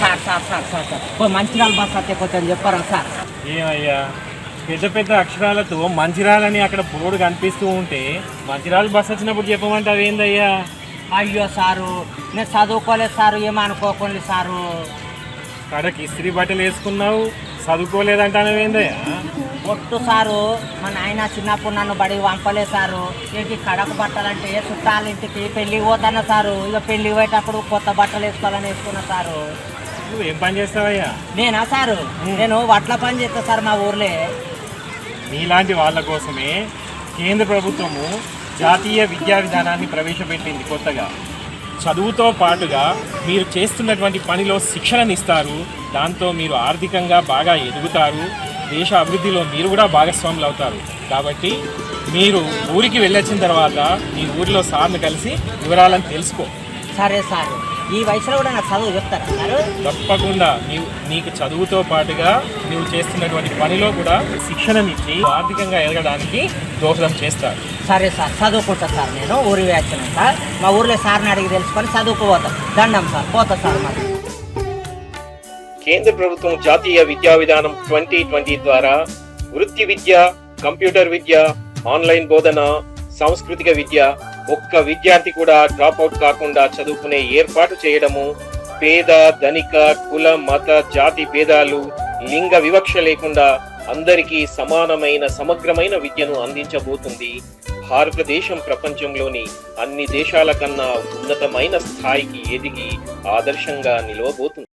Sir sir sir sir ఓ Mancherial bus కొంచెం చెప్పరా సార్? ఏమయ్యా? పెద్ద పెద్ద అక్షరాలతో మంచిరాలని అక్కడ బోర్డు కనిపిస్తూ ఉంటే మంచిరాలు బస్ వచ్చినప్పుడు చెప్పమంటే అదేందయ్యా అయ్యో సారు నేను చదువుకోలేదు సారు ఏమనుకోకండి సారు. కడకి ఇస్త్రీ బట్టలు వేసుకున్నావు చదువుకోలేదంటానవేందయ్యా ఒట్టు సారు మా నాయన చిన్నప్పుడు నన్ను బడికి పంపలేదు సారు. ఇంటి కడక బట్టలంటే చుట్టాల ఇంటికి పెళ్ళికి పోతాను సారు? ఇక పెళ్ళికి పోయేటప్పుడు కొత్త బట్టలు వేసుకోవాలని వేసుకున్నా సారు. నువ్వు ఏం పని చేస్తావయ్యా? నేనా సారు? నేను వడ్ల పని చేస్తా సార్ మా ఊర్లే. నీలాంటి వాళ్ళ కోసమే కేంద్ర ప్రభుత్వము జాతీయ విద్యా విధానాన్ని ప్రవేశపెట్టింది కొత్తగా. చదువుతో పాటుగా మీరు చేస్తున్నటువంటి పనిలో శిక్షణని ఇస్తారు. దాంతో మీరు ఆర్థికంగా బాగా ఎదుగుతారు. దేశ అభివృద్ధిలో మీరు కూడా భాగస్వాములు అవుతారు. కాబట్టి మీరు ఊరికి వెళ్ళొచ్చిన తర్వాత మీ ఊరిలో సార్ని కలిసి వివరాలను తెలుసుకో. సరే సారు. ఈ వయసులో కూడా నాకు చదువు చెప్తారా సారు? తప్పకుండా. నీవు నీకు చదువుతో పాటుగా నువ్వు చేస్తున్నటువంటి పనిలో కూడా శిక్షణనిచ్చి ఆర్థికంగా ఎదగడానికి దోహదం చేస్తారు. సరే సార్ చదువుకుంటా సార్ నేను ఊరి వేసిన సార్ మా ఊర్లో సార్ని అడిగి తెలుసుకొని చదువుకోపోతాం. దండం సార్ పోతా సార్ మరి. కేంద్ర ప్రభుత్వం జాతీయ విద్యా విధానం ట్వంటీ ట్వంటీ ద్వారా వృత్తి విద్య కంప్యూటర్ విద్య ఆన్లైన్ బోధన సాంస్కృతిక విద్య ఒక్క విద్యార్థి కూడా డ్రాప్ అవుట్ కాకుండా చదువుకునే ఏర్పాటు చేయడము పేద ధనిక కుల మత జాతి భేదాలు లింగ వివక్ష లేకుండా అందరికీ సమానమైన సమగ్రమైన విద్యను అందించబోతుంది. భారతదేశం ప్రపంచంలోని అన్ని దేశాల కన్నా ఉన్నతమైన స్థాయికి ఎదిగి ఆదర్శంగా నిలవబోతుంది.